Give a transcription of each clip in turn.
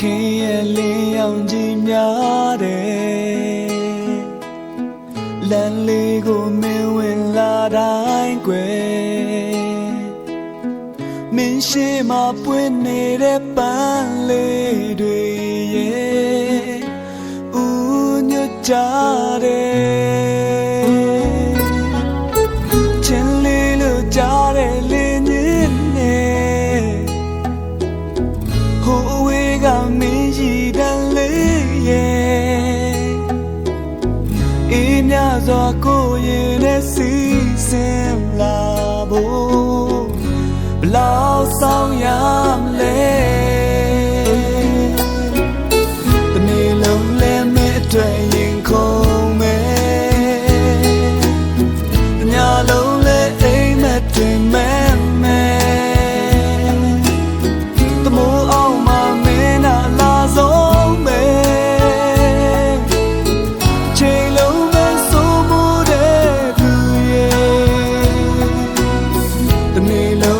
ခင်ရဲ့လင်းရောင်ကြီးများတယ်လမ်းလေးကိုမင်းဝင်လာတိုင်းကွယ်မင်းရှိမှပွင့်နေတဲ့ပန်းလေးတွေရဲ့ဦးညွတ်ကြတယ်ချင်းလေးလို့ကြားတယ်လင်းညင်းနေဟိုအဝေး ကမင်းရည်တန်လေးရဲ့အေးမြစွာကိုရင်နဲ့စီစဉ်လာဖို့ဘလောက်ဆောင်ရ တနေ့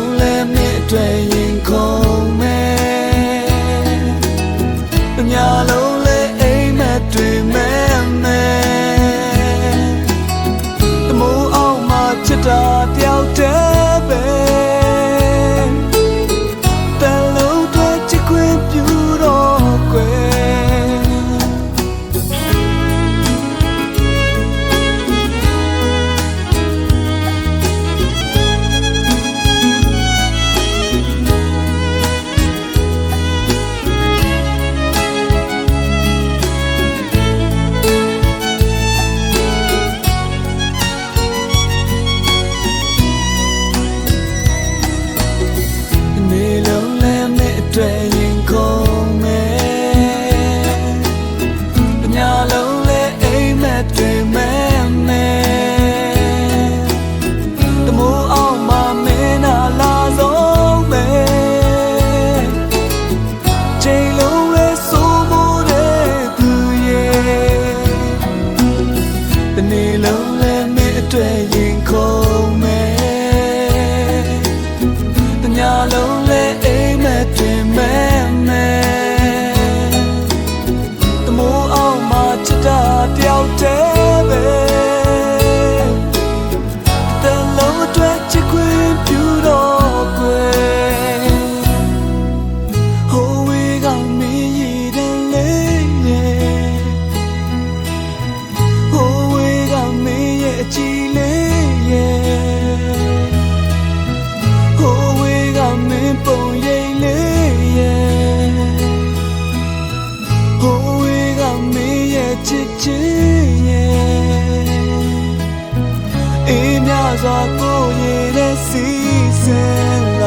တွက်ရင်ခုန်မယ်တညလုံးလဲအိမ်မက်တွေမဲမဲတမိုးအောင်မှာမင်းနာလာဆုံးပဲချိန်လုံးလဲစိုးမိုးတဲ့သူရဲ့တနေ့လုံးလဲမင်းအတွက်ရင်ခုန်မယ်တညာလုံးလဲအိ စွာကိုရည်နဲ့စီစဉ်